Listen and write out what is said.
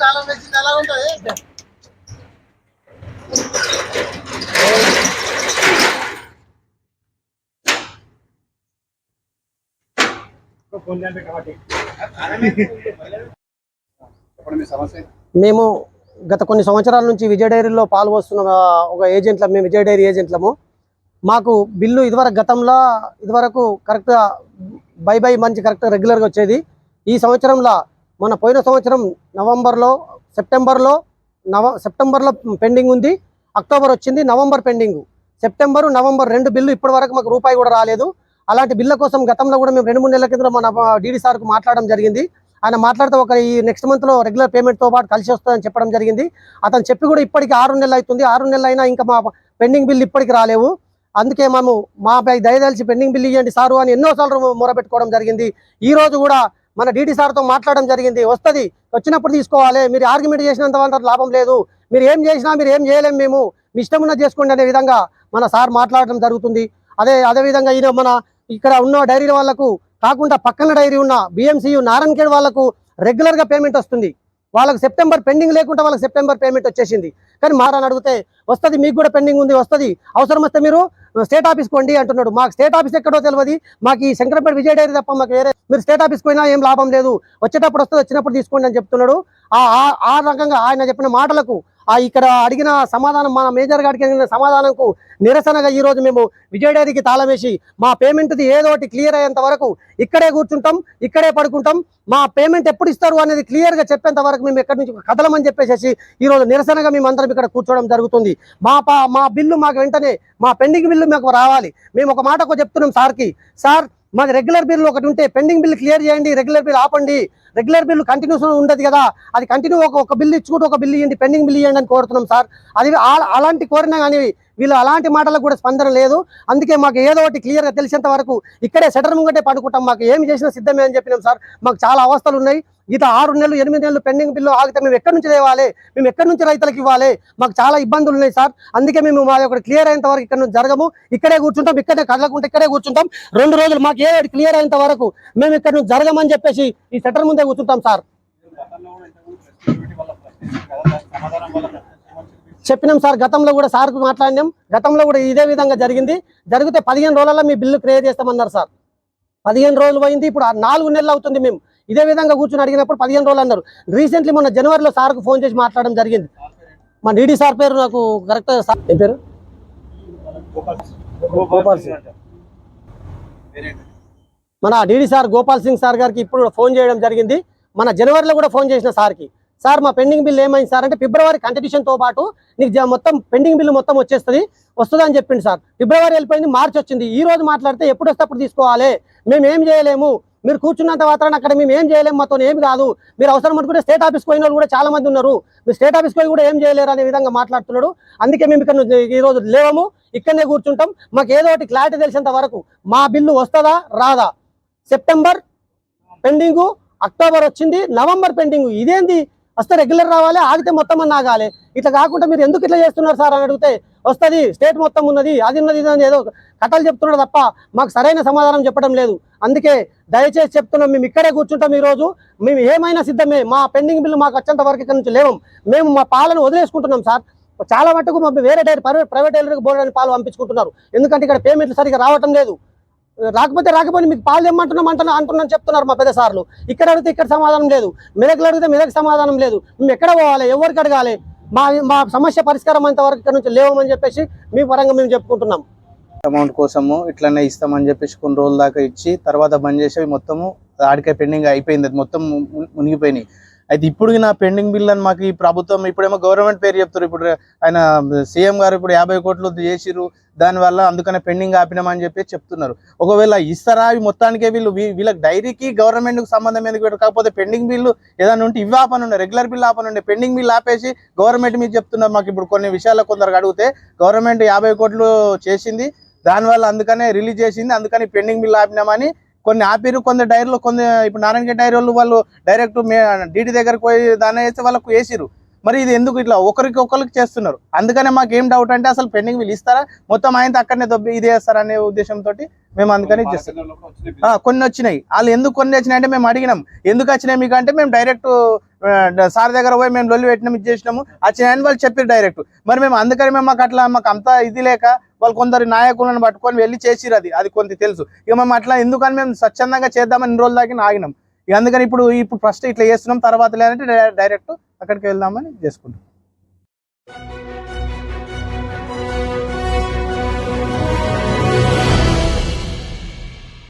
తాళం వేసింది ఎలా ఉంటుంది మేము గత కొన్ని సంవత్సరాల నుంచి విజయ డైరీలో పాల్గొస్తున్న ఒక ఏజెంట్ల మేము విజయ డైరీ ఏజెంట్లము మాకు బిల్లు ఇదివరకు గతంలో ఇదివరకు కరెక్ట్గా బై బై మంచి కరెక్ట్గా రెగ్యులర్గా వచ్చేది. ఈ సంవత్సరంలో మన పోయిన సంవత్సరం నవంబర్లో సెప్టెంబర్లో నవ సెప్టెంబర్లో పెండింగ్ ఉంది. అక్టోబర్ వచ్చింది నవంబర్ పెండింగ్. సెప్టెంబరు నవంబర్ రెండు బిల్లు ఇప్పటి వరకు మాకు రూపాయి కూడా రాలేదు. అలాంటి బిల్ల కోసం గతంలో కూడా మేము రెండు మూడు నెలల కింద మన డీడీ సార్కు మాట్లాడడం జరిగింది. ఆయన మాట్లాడితే ఒక ఈ నెక్స్ట్ మంత్లో రెగ్యులర్ పేమెంట్తో పాటు కలిసి వస్తుందని చెప్పడం జరిగింది. అతను చెప్పి కూడా ఇప్పటికి ఆరు నెలలు అవుతుంది. ఆరు నెలలు అయినా ఇంకా మా పెండింగ్ బిల్లు ఇప్పటికి రాలేవు. అందుకే మేము మాపై దయదలిచి పెండింగ్ బిల్ ఇవ్వండి సారు అని ఎన్నోసార్లు మొరబెట్టుకోవడం జరిగింది. ఈ రోజు కూడా మన డీటీ సార్తో మాట్లాడడం జరిగింది. వస్తుంది వచ్చినప్పుడు తీసుకోవాలి. మీరు ఆర్గ్యుమెంట్ చేసినంత లాభం లేదు. మీరు ఏం చేసినా మీరు ఏం చేయలేము మేము. మీ ఇష్టం ఉన్నది చేసుకోండి అనే విధంగా మన సార్ మాట్లాడడం జరుగుతుంది. అదే అదే విధంగా ఈయన మన ఇక్కడ ఉన్న డైరీ వాళ్ళకు కాకుండా పక్కన డైరీ ఉన్న బిఎంసీయు నారాయణఖేడ్ వాళ్ళకు రెగ్యులర్గా పేమెంట్ వస్తుంది. వాళ్ళకి సెప్టెంబర్ పెండింగ్ లేకుండా వాళ్ళకి సెప్టెంబర్ పేమెంట్ వచ్చేసింది. కానీ మారని అడిగితే వస్తుంది మీకు కూడా పెండింగ్ ఉంది వస్తుంది. అవసరం వస్తే మీరు స్టేట్ ఆఫీస్ కొండి అంటున్నాడు. మాకు స్టేట్ ఆఫీస్ ఎక్కడో తెలియదు మాకు ఈ శంకరపేట విజయ డైరీ తప్ప మాకు వేరే మీరు స్టేట్ ఆఫీస్ పోయినా ఏం లాభం లేదు. వచ్చేటప్పుడు వస్తుంది వచ్చినప్పుడు తీసుకోండి అని చెప్తున్నాడు. ఆ- ఆ రకంగా ఆయన చెప్పిన మాటలకు ఆ ఇక్కడ అడిగిన సమాధానం మన మేజర్ గారికి అడిగిన సమాధానంకు నిరసనగా ఈరోజు మేము విజయ డైరీకి తాళమేసి మా పేమెంట్ది ఏదోటి క్లియర్ అయ్యేంత వరకు ఇక్కడే కూర్చుంటాం ఇక్కడే పడుకుంటాం. మా పేమెంట్ ఎప్పుడు ఇస్తారు అనేది క్లియర్గా చెప్పేంత వరకు మేము ఎక్కడి నుంచి కదలమని చెప్పేసి ఈ రోజు నిరసనగా మేము అందరం ఇక్కడ కూర్చోవడం జరుగుతుంది. మా పా మా బిల్లు మాకు వెంటనే మా పెండింగ్ బిల్లు మాకు రావాలి. మేము ఒక మాటకు చెప్తున్నాం సార్కి సార్ మాది రెగ్యులర్ బిల్లు ఒకటి ఉంటే పెండింగ్ బిల్లు క్లియర్ చేయండి రెగ్యులర్ బిల్ ఆపండి. రెగ్యులర్ బిల్లు కంటిన్యూస్ ఉండదు కదా. అది కంటిన్యూ ఒక ఒక బిల్లు ఇచ్చుకుంటూ ఒక బిల్లు ఇవ్వండి పెండింగ్ బిల్ ఇవ్వండి అని కోరుతున్నాం సార్. అది అలాంటి కోరినా కానీ వీళ్ళు అలాంటి మాటలకు కూడా స్పందన లేదు. అందుకే మాకు ఏదో ఒకటి క్లియర్గా తెలిసేంత వరకు ఇక్కడే సెటర్ ముంగటే పడుకుంటాం. మాకు ఏమి చేసినా సిద్ధమే అని చెప్పినాం సార్. మాకు చాలా అవస్థలు ఉన్నాయి. ఇది ఆరు నెలలు ఎనిమిది నెలలు పెండింగ్ బిల్లు ఆగితే మేము ఎక్కడి నుంచి తేవాలి మేము ఎక్కడి నుంచి రైతులకు ఇవ్వాలి? మాకు చాలా ఇబ్బందులు ఉన్నాయి సార్. అందుకే మేము మా యొక్క క్లియర్ అయ్యేంత వరకు ఇక్కడ నుంచి జరగము. ఇక్కడే కూర్చుంటాం ఇక్కడే కదలకుండా ఇక్కడే కూర్చుంటాం. రెండు రోజులు మాకు ఏ క్లియర్ అయినంత వరకు మేము ఇక్కడ నుంచి జరగమని చెప్పేసి ఈ సెటర్ ముందే కూర్చుంటాం సార్. చెప్పినాం సార్ గతంలో కూడా సార్కు మాట్లాడినాం. గతంలో కూడా ఇదే విధంగా జరిగింది. జరిగితే పదిహేను రోజులలో మీ బిల్లు క్లియర్ చేస్తామన్నారు సార్. పదిహేను రోజులు పోయింది ఇప్పుడు నాలుగు నెలలు అవుతుంది మేము. ఇదే విధంగా కూర్చొని అడిగినప్పుడు పదిహేను రోజులు అన్నారు. రీసెంట్లీ మొన్న జనవరిలో సార్కు ఫోన్ చేసి మాట్లాడడం జరిగింది. మా డీడీ సార్ పేరు నాకు కరెక్ట్ సార్ ఏం పేరు? గోపాల్ సింగ్. మన DD sir Gopal Singh sir గారికి ఇప్పుడు ఫోన్ చేయడం జరిగింది. మన జనవరిలో కూడా ఫోన్ చేసిన సార్కి. సార్ మా పెండింగ్ బిల్ ఏమైంది సార్ అంటే ఫిబ్రవరి కంటిన్యూషన్ పాటు నీకు మొత్తం పెండింగ్ బిల్ మొత్తం వచ్చేస్తుంది వస్తుంది అని చెప్పింది సార్. ఫిబ్రవరి వెళ్ళిపోయింది మార్చి వచ్చింది. ఈ రోజు మాట్లాడితే ఎప్పుడు వస్తే అప్పుడు తీసుకోవాలి. మేము ఏం చేయలేము. మీరు కూర్చున్నంత మాత్రాన అక్కడ మేము ఏం చేయలేము. మాతో ఏమి కాదు. మీరు అవసరం అనుకుంటే స్టేట్ ఆఫీస్ పోయిన వాళ్ళు కూడా చాలా మంది ఉన్నారు. మీరు స్టేట్ ఆఫీస్ పోయి కూడా ఏం చేయలేరు అనే విధంగా మాట్లాడుతున్నాడు. అందుకే మేము ఇక్కడ ఈరోజు ఈ రోజు లేవము. ఇక్కడనే కూర్చుంటాం. మాకు ఏదో ఒకటి క్లారిటీ తెలిసినంత వరకు మా బిల్లు వస్తుందా రాదా? సెప్టెంబర్ పెండింగు అక్టోబర్ వచ్చింది నవంబర్ పెండింగ్. ఇదేంది? వస్తే రెగ్యులర్ రావాలి ఆగితే మొత్తం అన్న ఆగాలి. ఇట్లా కాకుండా మీరు ఎందుకు ఇట్లా చేస్తున్నారు సార్ అని అడిగితే వస్తుంది స్టేట్ మొత్తం ఉన్నది అది ఉన్నది ఇది ఏదో కథలు చెప్తున్నాడు తప్ప మాకు సరైన సమాధానం చెప్పడం లేదు. అందుకే దయచేసి చెప్తున్నాం మేము ఇక్కడే కూర్చుంటాం ఈరోజు. మేము ఏమైనా సిద్ధమే మా పెండింగ్ బిల్లు మాకు వచ్చేంత వరకు ఇక్కడ నుంచి లేవం. మేము మా పాలను వదిలేసుకుంటున్నాం సార్. చాలా మటుకు మా వేరే డైరీ ప్రైవేట్ డైరీకి బోర్డు పాలు పంపించుకుంటున్నారు. ఎందుకంటే ఇక్కడ పేమెంట్లు సరిగ్గా రావటం లేదు. రాకపోతే రాకపోయి మీకు పాలు తెమ్మంటున్నాం అంటున్నా అంటున్నాను చెప్తున్నారు మా పెద్ద సార్లు. ఇక్కడ అడిగితే ఇక్కడ సమాధానం లేదు. మెదకులు అడిగితే మెదక్ సమాధానం లేదు. మేము ఎక్కడ పోవాలి? ఎవరికి అడగాలి? మా మా సమస్య పరిష్కారం అంతవరకు ఇక్కడ నుంచి లేవమని చెప్పేసి మీ పరంగా మేము చెప్పుకుంటున్నాం. అమౌంట్ కోసము ఇట్లనే ఇస్తామని చెప్పేసి కొన్ని రోజుల దాకా ఇచ్చి తర్వాత బంద్ చేసి మొత్తము ఆడికే పెండింగ్ అయిపోయింది. అది మొత్తం మునిగిపోయినాయి. అయితే ఇప్పుడు నా పెండింగ్ బిల్ అని మాకు ఈ ప్రభుత్వం ఇప్పుడేమో గవర్నమెంట్ పేరు చెప్తారు. ఇప్పుడు ఆయన సీఎం గారు ఇప్పుడు యాభై కోట్లు చేసిరు దానివల్ల అందుకనే పెండింగ్ ఆపినామని చెప్పి చెప్తున్నారు. ఒకవేళ ఇస్తారా అవి మొత్తానికే వీళ్ళు వీళ్ళకి డైరీకి గవర్నమెంట్కి సంబంధం ఎందుకు కాకపోతే పెండింగ్ బిల్లు ఏదైనా ఉంటే ఇవి ఆపనుండే రెగ్యులర్ బిల్ ఆపనుండే పెండింగ్ బిల్ ఆపేసి గవర్నమెంట్ మీద చెప్తున్నారు మాకు ఇప్పుడు కొన్ని విషయాల్లో కొందరు అడిగితే గవర్నమెంట్ యాభై కోట్లు చేసింది దానివల్ల అందుకనే రిలీజ్ చేసింది అందుకని పెండింగ్ బిల్ ఆపినామని కొన్ని ఆపిరు కొందరు డైరీలో కొన్ని ఇప్పుడు నారాయణ డైరీ వాళ్ళు వాళ్ళు డైరెక్ట్ డీడీ దగ్గరకు పోయి దాన్ని వేస్తే వాళ్ళకు వేసిరు. మరి ఇది ఎందుకు ఇట్లా? ఒకరికి ఒకరికి చేస్తున్నారు. అందుకనే మాకు ఏం డౌట్ అంటే అసలు పెండింగ్ వీళ్ళు ఇస్తారా? మొత్తం ఆయన అక్కడనే దొబ్బి ఇది చేస్తారా అనే ఉద్దేశంతో మేము అందుకని చేస్తాం కొన్ని వచ్చినాయి. వాళ్ళు ఎందుకు కొన్ని వచ్చినాయి అంటే మేము అడిగినాం. ఎందుకు వచ్చినాయి మీకు అంటే మేము డైరెక్ట్ సార్ దగ్గర పోయి మేము లొల్లి పెట్టినాం ఇది చేసినాము. వచ్చినాయని వాళ్ళు చెప్పారు డైరెక్ట్ మరి మేము అందుకని మేము మాకు అట్లా మాకు అంత ఇది లేక వాళ్ళు కొందరు నాయకులను పట్టుకొని వెళ్ళి చేసిరు అది. అది కొంత తెలుసు. ఇక మేము అట్లా ఎందుకని మేము స్వచ్ఛందంగా చేద్దామని ఇన్ని రోజుల దాకా ఆగినాం. ఇక అందుకని ఇప్పుడు ఇప్పుడు ఫస్ట్ ఇట్లా చేస్తున్నాం తర్వాత లేదంటే డైరెక్ట్ అక్కడికి వెళ్దామని చేసుకుంటాం